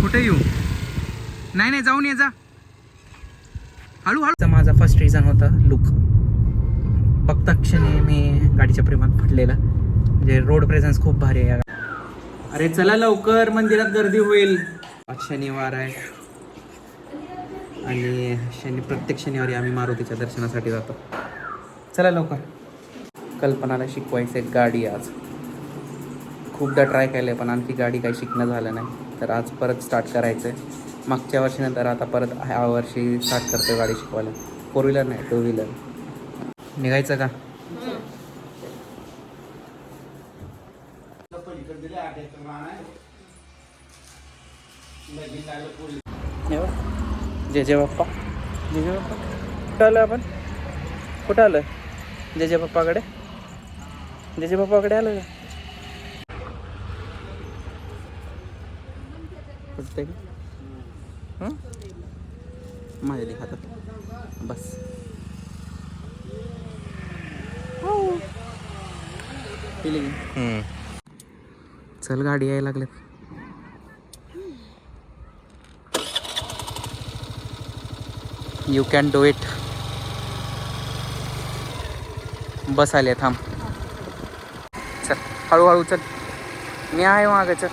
कुठे येऊ? नाही नाही जाऊन ये जा. हळूहळू. माझा फर्स्ट रिझन होता लुक बघता क्षणी मी गाडीच्या प्रेमात पडलेला म्हणजे रोड प्रेझन्स खूप भारी आहे अरे चला लवकर मंदिरात गर्दी होईल. आज शनिवार आहे. आणि शनि प्रत्येक शनिवारी आम्ही मारुतीच्या दर्शनासाठी जातो. चला लवकर. कल्पनाला शिकवायचं गाडी आज. खूपदा ट्राय केलं आहे पण आणखी गाडी काही शिकणं झालं नाही. तर आज परत स्टार्ट करायचं आहे मागच्या वर्षीनंतर आता परत ह्या वर्षी स्टार्ट करतो गाडी शिकवायला. फोर व्हीलर नाही टू व्हीलर निघायचं का? जय जय बाप्पा. जय जय बाप्पा? कुठं आलं आपण? कुठं आलं जय जय बाप्पाकडे? जय जय बाप्पाकडे आलं का? हं? माझ्या दे हातात बस. केली की? चल गाडी यायला लागल्यात. You can do it bus आले थांब. चल हळूहळू चल. मी आहे मागं चल.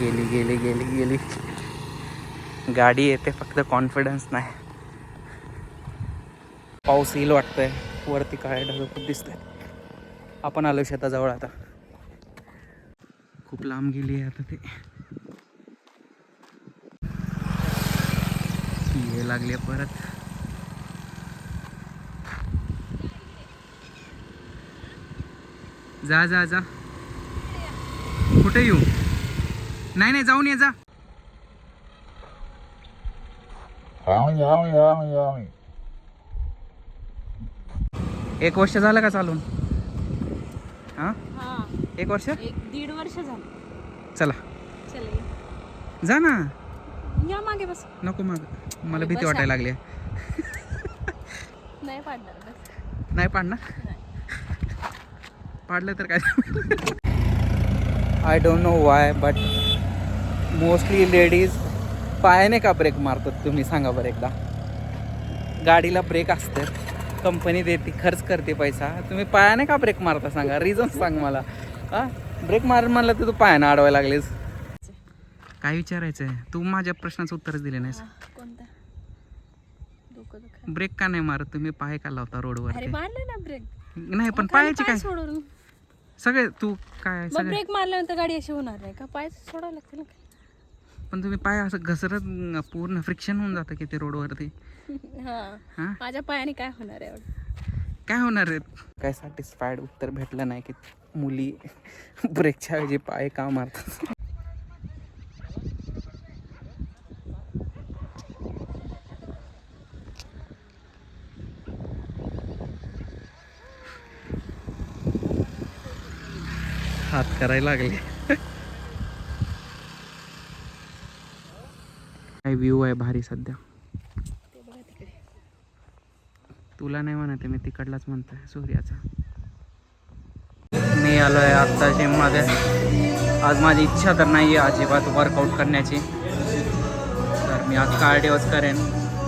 गेली गेली गेली गेली. गाडी येते फक्त कॉन्फिडन्स नाही. पाऊस येईल वाटतंय. वरती काळे ढग खूप दिसतंय. आपण आलो शेताजवळ आता. खूप लांब गेली आहे आता ते. ये लागले परत. जा जा जा. कुठे येऊ? नाही नाही जाऊन ये जा. एक वर्ष झालं का चालून? हां? हा. एक वर्ष? एक दीड वर्ष झालं. चला. चल. जा ना. या मागे बस. नको मग. मला भीती. वाटायला लागली. नाही पाडणार बस. नाही पाडणार? पाडलं तर काय? I don't know why but mostly ladies पायाने का ब्रेक मारतात तुम्ही सांगा बरं एकदा? गाडीला ब्रेक असते कंपनी देते खर्च करते पैसा. तुम्ही पायाने का ब्रेक मारता सांगा? रिझन सांग मला. हां? ब्रेक मार म्हणलं तर तू पायानं अडवायला लागलीस. काय विचारायचं आहे तू माझ्या प्रश्नाचं उत्तरच दिले नाहीस. ब्रेक का नाही मारत? तुम्ही पाय का लावता रोडवर अरे मारले ना ब्रेक. नाही पण पायाची काय? सगळे तू काय ब्रेक मारल्यानंतर गाडी अशी होणार नाही का? पाय सोडावं लागतं ना पण तुम्ही पाय असं घसरत पूर्ण फ्रिक्शन होऊन जातं की ते रोडवरती हा. हां? माझ्या पायाने काय होणार आहे काय होणार आहे काय सॅटिस्फाईड उत्तर भेटलं नाही की मुली ब्रेकच्या ऐवजी पाय का मारतात? हात करायला लागले. व्ह्यू आहे भारी सध्या. तुला नाही म्हणते मी तिकडलाच म्हणतोय सूर्याचा. मी आलो आहे आत्ता जिममध्ये आज माझी इच्छा तर नाही आहे अजिबात वर्कआउट करण्याची. तर मी आज कार्डिओच करेन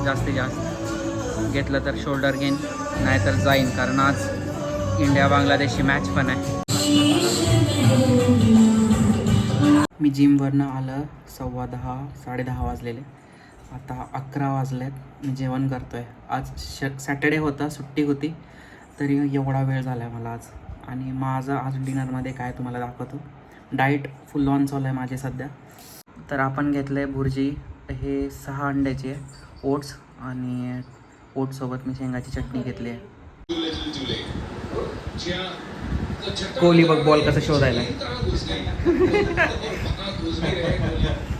जास्तीत जास्त. घेतलं तर शोल्डर घेईन नाहीतर जाईन कारण आज इंडिया बांगलादेशची मॅच पण आहे. मी जिमवरनं आलं सव्वा दहा साडेदहा वाजलेले. आता अकरा वाजलेत. मी जेवण करतो आहे आज श सॅटर्डे होता सुट्टी होती. तरी एवढा वेळ झाला आहे मला आज. आणि माझं आज डिनरमध्ये काय तुम्हाला दाखवतो. डाईट फुल ऑन चालू आहे माझे सध्या. तर आपण घेतलं आहे भुर्जी. हे सहा अंड्याची आहे. ओट्स आणि ओट्ससोबत मी शेंगाची चटणी घेतली आहे. कोहली बघ बॉल कसं शोधायला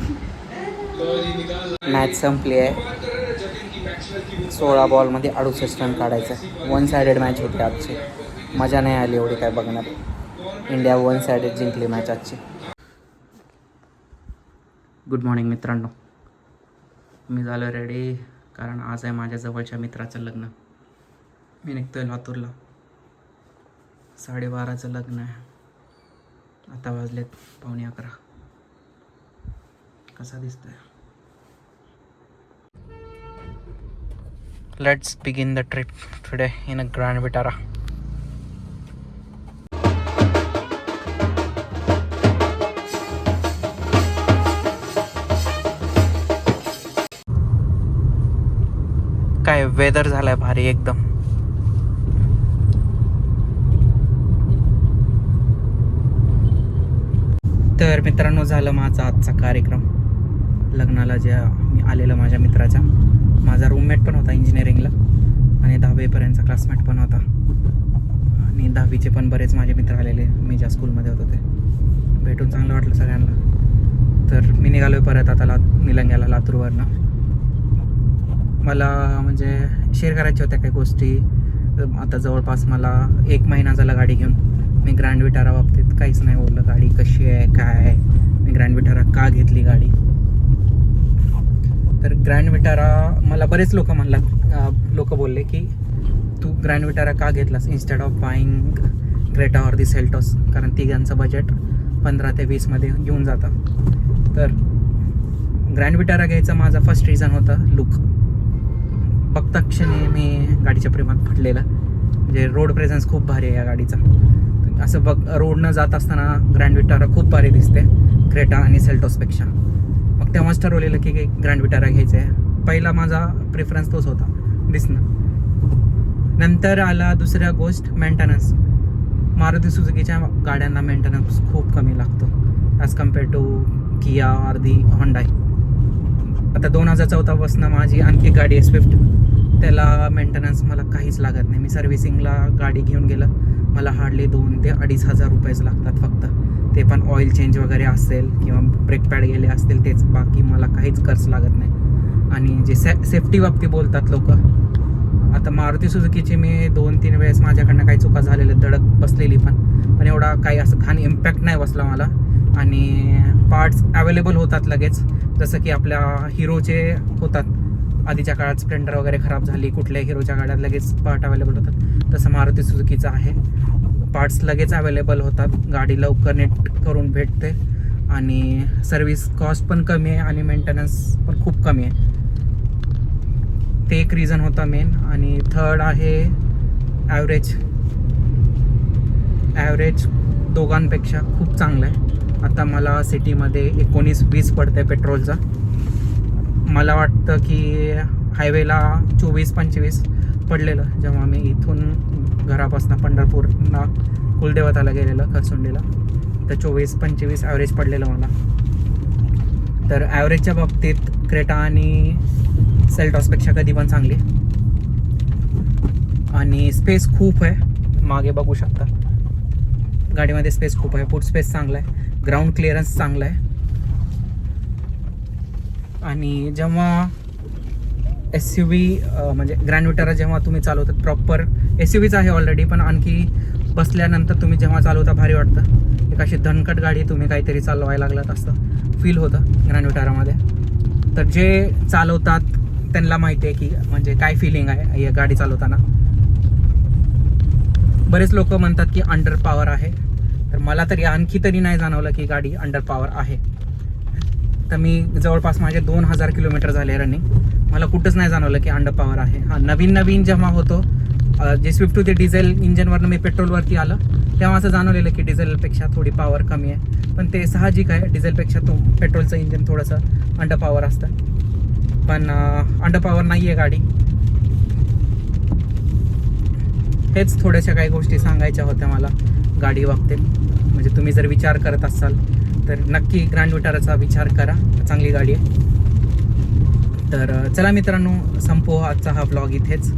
मॅच संपली आहे. सोळा बॉलमध्ये अडुसष्ट रन काढायचं. वन सायडेड मॅच होती आजची. मजा नाही आली एवढी काय बघण्यात इंडिया वन सायडेड जिंकली मॅच आजची. गुड मॉर्निंग मित्रांनो. मी झालो रेडी कारण आज आहे माझ्या जवळच्या मित्राचं लग्न. मी निघतोय लातूरला. साडेबाराचं लग्न आहे. आता वाजलेत पावणे अकरा. कसा दिसतोय? Let's begin the trip today in a grand Vitara काय वेदर झालाय भारी एकदम. तर मित्रांनो झालं माझा आजचा कार्यक्रम. लग्नाला ज्या मी आलेलं माझ्या मित्राच्या. माझा रूममेट पण होता इंजिनिअरिंगला आणि दहावीपर्यंतचा क्लासमेट पण होता. आणि दहावीचे पण बरेच माझे मित्र आलेले मी ज्या स्कूलमध्ये होतो ते. भेटून चांगलं वाटलं सगळ्यांना. तर मी निघालो आहे परत आता ला निलंग्याला लातूरवरनं. मला म्हणजे शेअर करायच्या होत्या काही गोष्टी. आता जवळपास मला एक महिना झाला गाडी घेऊन. मी ग्रँड विटारा बाबतीत काहीच नाही बोललं. गाडी कशी आहे काय आहे? मी ग्रँड विटारा का घेतली गाडी? ग्रँड विटारा मला बरेच लोक म्हणला लोक बोलले की तू ग्रँड विटारा का घेतलास? Instead of buying Creta or the Seltos कारण तिघांचं बजेट पंधरा ते वीसमध्ये येऊन जातं. तर ग्रँड विटारा घ्यायचा माझा फर्स्ट रिझन होता लुक बघता क्षणी मी गाडीच्या प्रेमात फटलेला म्हणजे रोड प्रेझन्स खूप भारी आहे या गाडीचा. असं बघ रोडनं जात असताना ग्रँड विटारा खूप भारी दिसते क्रेटा आणि सेल्टॉसपेक्षा तेव्हाच ठरवलेलं की ग्रँड विटारा घ्यायचं आहे. पहिला माझा प्रेफरन्स तोच होता दिसणं. नंतर आला दुसऱ्या गोष्ट मेंटेनन्स मारुती सुजुकीच्या गाड्यांना मेंटेनन्स खूप कमी लागतो as compare to Kia or the Hyundai आता दोन हजार चौदापासून माझी आणखी गाडी आहे स्विफ्ट त्याला मेंटेनन्स मला काहीच लागत नाही. मी सर्व्हिसिंगला गाडी घेऊन गेलं. मला हार्डली दोन ते अडीच हजार रुपयेच लागतात फक्त. ते पण ऑइल चेंज वगैरे असेल किंवा ब्रेक पॅड गेले असतील तेच बाकी मला काहीच खर्च लागत नाही. आणि जे से सेफ्टी बाबतीत बोलतात लोक आता मारुती सुझुकीची मी दोन तीन वेळेस माझ्याकडनं काही चुका झालेल्या धडक बसलेली पण पण एवढा काही असं घाण इम्पॅक्ट नाही बसला मला. आणि पार्ट्स अवेलेबल होतात लगेच जसं की आपल्या हिरोचे होतात. आधीच्या काळात स्प्लेंडर वगैरे खराब झाली कुठल्याही हिरोच्या गाड्यात लगेच पार्ट अवेलेबल होतात. तसं मारुती सुझुकीचं आहे. पार्ट्स लगेच अवेलेबल होतात. गाडी लवकर नेट करून भेटते. आणि सर्विस कॉस्ट पण कमी आहे आणि मेंटेनन्स पण खूप कमी आहे. ते एक रिझन होता मेन आणि थर्ड आहे ॲव्हरेज ॲव्हरेज दोघांपेक्षा खूप चांगलं आहे. आता मला सिटीमध्ये एकोणीस वीस पडते पेट्रोलचा मला वाटतं की हायवेला चोवीस पंचवीस. पडलेलं जेव्हा मी इथून घरापासून पंढरपूरला कुलदेवताला गेलेलं खरसुंडीला. तर चोवीस पंचवीस ॲव्हरेज पडलेलं मला. तर ॲव्हरेजच्या बाबतीत क्रेटा आणि सेल्टॉसपेक्षा कधी पण चांगली. आणि स्पेस खूप आहे. मागे बघू शकता. गाडीमध्ये स्पेस खूप आहे. फूड स्पेस चांगला आहे. ग्राउंड क्लिअरन्स चांगला आहे. आणि जेव्हा एस यू व्ही म्हणजे ग्रँड विटारा जेव्हा तुम्ही चालवतात प्रॉपर एस यू व्हीच आहे ऑलरेडी पण आणखी बसल्यानंतर तुम्ही जेव्हा चालवता भारी वाटतं. एक अशी धनकट गाडी तुम्ही काहीतरी चालवायला लागलात असं फील होतं ग्रँड विटारामध्ये तर जे चालवतात त्यांना माहिती आहे की म्हणजे काय फिलिंग आहे या गाडी चालवताना. बरेच लोक म्हणतात की अंडर पॉवर आहे. तर मला तरी आणखी तरी नाही जाणवलं की गाडी अंडर पॉवर आहे. आता मी जवळपास माझे दोन हजार किलोमीटर झाले रनिंग मला कुठंच नाही जाणवलं की अंडर पॉवर आहे. हा नवीन नवीन जेव्हा होतो जे स्विफ्ट होते डिझेल इंजनवरनं मी पेट्रोलवरती आलं तेव्हा असं जाणवलेलं की डिझेलपेक्षा थोडी पॉवर कमी आहे. पण ते साहजिक आहे डिझेलपेक्षा तो पेट्रोलचं इंजन थोडंसं अंडर पॉवर असतं. पण अंडर पॉवर नाही आहे गाडी. हेच थोड्याशा काही गोष्टी सांगायच्या होत्या मला गाडी बाबतीत. म्हणजे तुम्ही जर विचार करत असाल तर नक्की ग्रँड विटाराचा विचार करा. चांगली गाडी आहे. तर चला मित्रांनो संपो आजचा हा ब्लॉग इथेच.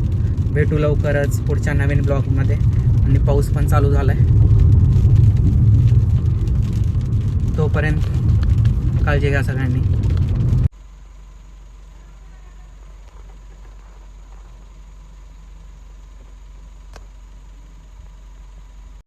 भेटू लवकरच पुढच्या नवीन ब्लॉगमध्ये आणि पाऊस पण चालू झाला आहे तोपर्यंत काळजी घ्या सगळ्यांनी.